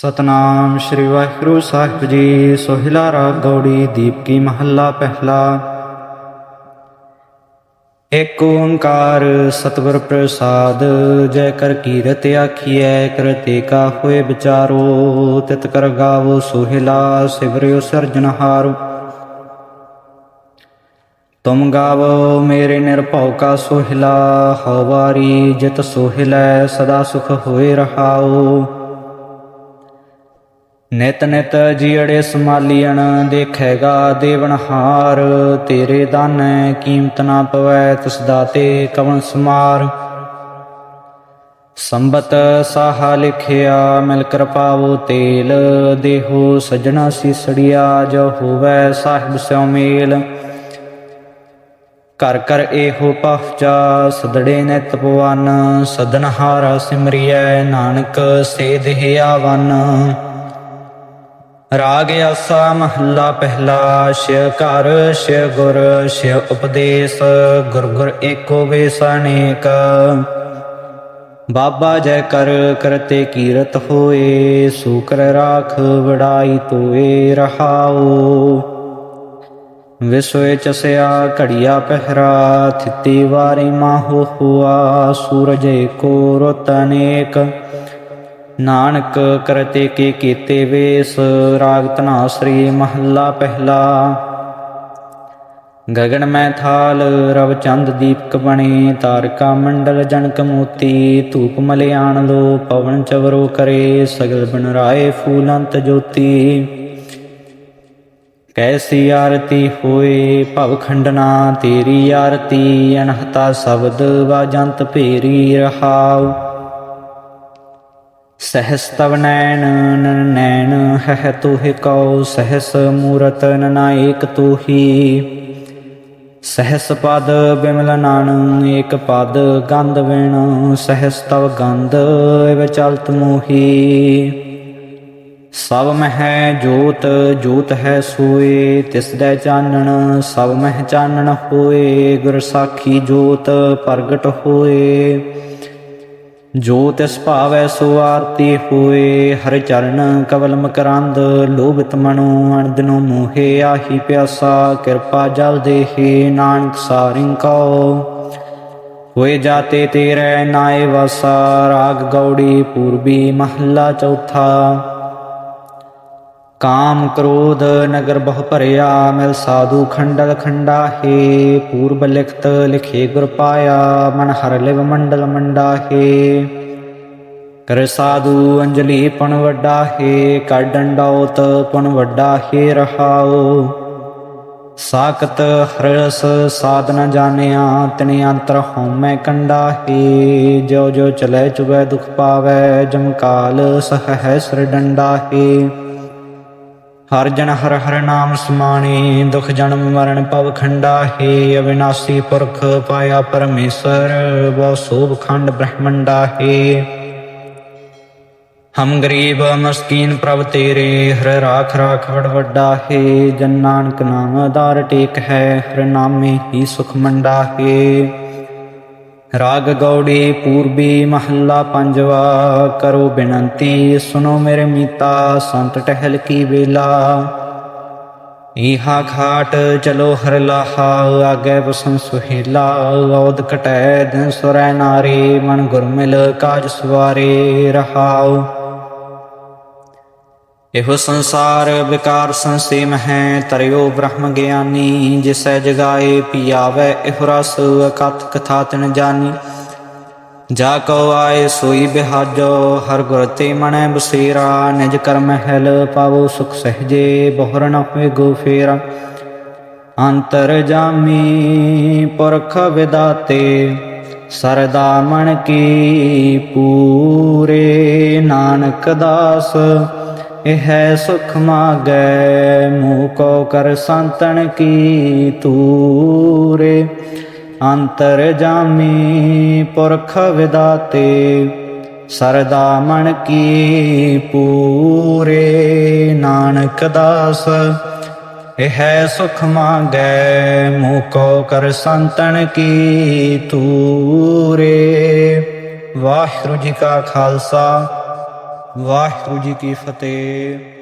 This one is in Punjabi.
ਸਤਨਾਮ ਸ੍ਰੀ ਵਾਹਿਗੁਰੂ ਸਾਹਿਬ ਜੀ, ਸੋਹਿਲਾ ਰਾਗ ਗੌੜੀ ਦੀਪਕੀ ਮਹੱਲਾ ਪਹਿਲਾ। ਏਕ ਓੰਕਾਰ ਸਤਿਗੁਰ ਪ੍ਰਸਾਦ ਜੈ ਕਰ ਕੀਰਤ ਆਖੀਐ ਕਰਤੇ ਕਾ ਹੋਏ ਵਿਚਾਰੋ, ਤਿਤ ਕਰ ਗਾਵੋ ਸੋਹਿਲਾ, ਸਿਵਰਿਓ ਸਿਰਜਨਹਾਰੋ ਤੁਮ ਗਾਵੋ ਮੇਰੇ ਨਿਰਭਉ ਕਾ ਸੋਹਿਲਾ ਹਵਾਰੀ ਜਿਤ ਸੋਹਿਲੈ, ਸਦਾ ਸੁਖ ਹੋਏ ਰਹਾਓ। ਨਿਤ ਨਿਤ ਜੀੜੇ ਸਮਾਲੀਣ ਦੇਖੇਗਾ ਦੇਵਨਹਾਰ ਤੇਰੇ ਦਾਨ ਕੀਮਤ ਨਾ ਪਵੈ, ਤਿਸ ਦਾਤੇ ਕਵਨ ਸਮਾਰ। ਸੰਬਤ ਸਾਹ ਲਿਖਿਆ, ਮਿਲ ਕਰ ਪਾਵੋ ਤੇਲ। ਦੇਹੋ ਸਜਣਾ ਸੀਸੜਿਆ, ਜੋ ਹੋਵੇ ਸਾਹਿਬ ਸਿਉ ਮੇਲ। ਕਰ ਕਰ ਇਹੋ ਪਹਚਾ ਸਦੜੇ ਨਿਤ ਪਵਨ ਸਦਨਹਾਰਾ ਸਿਮਰਿਐ, ਨਾਨਕ ਸੇ ਸੇਧਿ ਆਵਨ। ਰਾਗ ਆਸਾ ਮਹੱਲਾ ਪਹਿਲਾ, ਸ਼ਿਵ ਘਰ, ਸ਼ਿਵ ਗੁਰ, ਸ਼ਿਵ ਉਪਦੇਸ਼, ਗੁਰ ਗੁਰ ਏਕੋ ਵੇਸ ਬਾਬਾ ਜੈ ਕਰ ਕਰਤੇ ਕੀਰਤ ਹੋਏ, ਸੂਕਰ ਰਾਖ ਵਡਾਈ ਤੋਏ ਰਹਾਓ। ਵਿਸੋਏ ਚਸਿਆ, ਘੜੀਆ ਪਹਿਰਾ, ਥਿੱਤੀ ਵਾਰੀ ਮਾਹੋ ਹੁਆ, ਸੂਰਜ ਏਕੋ ਰੁੱਤ ਅਨੇਕ। ਨਾਨਕ ਕਰਤੇ ਕੇ ਕੀਤੇ ਵੇਸ, ਰਾਗ ਧਨਾਸਰੀ ਮਹੱਲਾ ਪਹਿਲਾ। ਗਗਨ ਮੈਂ ਥਾਲ, ਰਵ ਚੰਦ ਦੀਪਕ ਬਣੇ, ਤਾਰਕਾ ਮੰਡਲ ਜਨਕ ਮੋਤੀ, ਧੂਪ ਮਲਿਆਣ ਲੋ, ਪਵਨ ਚਵਰੋ ਕਰੇ, ਸਗਲ ਬਨ ਰਾਏ ਫੂਲੰਤ ਜੋਤੀ। ਕੈਸੀ ਆਰਤੀ ਹੋਏ ਭਵ ਖੰਡਨਾ, ਤੇਰੀ ਆਰਤੀ ਅਨਹਤਾ ਸ਼ਬਦ ਵਾਜੰਤ ਭੇਰੀ ਰਹਾਉ। ਸਹਸ ਤਵ ਨੈਣ ਨਨ ਨੈਣ ਹੈ ਤੋਹਿ ਕਉ ਸਹਸ ਮੂਰਤ ਨਨਾਇਕ ਤੋਹੀ। ਸਹਸ ਪਦ ਬਿਮਲ ਨਾਨ, ਏਕ ਪਦ ਗੰਧ ਵਿਣ ਸਹਸਤਵ ਗੰਧ ਇਵ ਮੋਹੀ। ਸਭ ਮਹਿ ਜੋਤ ਜੋਤ ਹੈ ਸੋਏ, ਤਿਸ ਦਾ ਚਾਨਣ ਸਭ ਮਹਿ ਚਾਨਣ ਹੋਏ, ਗੁਰ ਸਾਖੀ ਜੋਤ ਪ੍ਰਗਟ ਹੋਏ। ਜੋ ਤਿਸ ਭਾਵੈ ਸੋ ਆਰਤੀ ਹੋਏ, ਹਰਿ ਚਰਨ ਕਵਲ ਮਕਰੰਦ, ਲੋਭਿਤ ਮਨੋ ਅਣਦਿਨੋ ਮੋਹੇ ਆਹੀ ਪਿਆਸਾ, ਕਿਰਪਾ ਜਲ ਦੇਹੇ, ਨਾਨਕ ਸਾਰਿੰ ਕਉ। ਹੋਏ ਜਾਤੇ ਤੇਰੇ ਨਾਏ ਵਸਾ, ਰਾਗ ਗੌੜੀ ਪੂਰਬੀ ਮਹੱਲਾ ਚੌਥਾ। ਕਾਮ ਕ੍ਰੋਧ ਨਗਰ ਬਹੁ ਭਰਿਆ, ਮਿਲ ਸਾਧੂ ਖੰਡਲ ਖੰਡਾ, ਹੈ ਪੂਰਬ ਲਿਖਤ ਲਿਖੇ ਗੁਰ ਪਾਇਆ, ਮਨ ਹਰ ਲਿਵ ਮੰਡਲ ਮੰਡਾ, ਹੈ। ਕਰ ਸਾਧੂ ਅੰਜਲੀ ਪਣ ਵੱਡਾ, ਹੈ ਕਰ ਡੰਡੌਤ ਪਣ ਵੱਡਾ, ਹੈ ਰਹਾਓ ਸਾਖਤ ਹਰਸ ਸਾਧ ਜਾਣਿਆ, ਤਨੇ ਅੰਤਰ ਹਉਮੈ ਕੰਡਾ, ਹੈ। ਜੋ ਜੋ ਚਲੇ ਚੁਬੈ ਦੁਖ ਪਾਵੈ ਜਮਕਾਲ ਸਹ ਹੈ ਸਰ ਡੰਡਾ, ਹੈ। ਹਰ ਜਨ ਹਰ ਹਰ ਨਾਮ ਸਮਾਣੇ, ਦੁਖ ਜਨਮ ਮਰਨ ਪਵ ਖੰਡਾ, ਹੈ ਅਵਿਨਾਸੀ ਪੁਰਖ ਪਾਇਆ ਪਰਮੇਸ਼ਰ ਬਹੁ ਸੋਭ ਖੰਡ ਬ੍ਰਹਮੰਡਾ, ਹੈ। ਹਮ ਗਰੀਬ ਮਸਕੀਨ ਪ੍ਰਭ ਤੇਰੇ, ਹਰ ਰਾਖ ਰਾਖ ਵਡ ਵੱਡਾ, ਹੈ। ਜਨ ਨਾਨਕ ਨਾਮ ਆਧਾਰ ਟੇਕ ਹੈ, ਹਰ ਨਾਮੇ ਹੀ ਸੁਖ ਮੰਡਾ, ਹੈ। ਰਾਗ ਗੌੜੀ ਪੂਰਬੀ ਮਹੱਲਾ ਪੰਜਵਾ, ਕਰੋ ਬੇਨੰਤੀ ਸੁਨੋ ਮੇਰੇ ਮੀਤਾ, ਸੰਤ ਟਹਿਲ ਕੀ ਵੇਲਾ। ਈਹਾ ਘਾਟ ਚਲੋ ਹਰ ਲਾਹਾ, ਆਗੇ ਬਸੰ ਸੁਹੇਲਾ, ਔਦ ਕਟੈ ਦਿਨ ਸੁਰੈ ਨਾਰੀ, ਮਨ ਗੁਰਮਿਲ ਕਾਜ ਸਵਾਰੇ ਰਹਾਉ। ਇਹੋ ਸੰਸਾਰ ਵਿਕਾਰ ਸੰਸੇਮ ਹੈ, ਤਰਿਓ ਬ੍ਰਹਮ ਗਿਆਨੀ, ਜਿਸੈ ਜਗਾਏ ਪਿਆਵੈ, ਇਹੋ ਰਸ ਅਕਥ ਕਥਾ ਤਿਨ ਜਾਨੀ। ਜਾ ਕਉ ਆਏ ਸੋਈ ਬਿਹਾਜੋ, ਹਰ ਗੁਰ ਤੇ ਮਨੈ ਬਸੇਰਾ, ਨਿਜ ਕਰ ਮਹਿਲ ਪਾਵੋ ਸੁਖ ਸਹਜੇ, ਬਹੁਰ ਨ ਹੋਏ ਗੋ ਫੇਰਾ। ਅੰਤਰ ਜਾਮੀ ਪੁਰਖ ਵਿਦਾਤੇ, ਸਰਦਾ ਮਣ ਕੀ ਪੂਰੇ, ਨਾਨਕ ਦਾਸ। ਇਹ ਸੁਖ ਮਾਗੈ, ਮੂਹ ਕੋ ਕਰ ਸੰਤਨ ਕੀ ਤੂਰੇ? ਅੰਤਰ ਜਾਮੀ ਪੁਰਖ ਵਿਦਾਤੇ, ਸਰਦਾ ਮਨ ਕੀ ਪੂਰੇ? ਨਾਨਕ ਦਾਸ, ਇਹ ਸੁਖ ਮਾਗੈ, ਮੂਹ ਕੋ ਕਰ ਸੰਤਨ ਕੀ ਤੂਰੇ? ਵਾਹਿਗੁਰੂ ਜੀ ਕਾ ਖਾਲਸਾ। ਵਾਹਿਗੁਰੂ ਜੀ ਕੀ ਫਤਿਹ।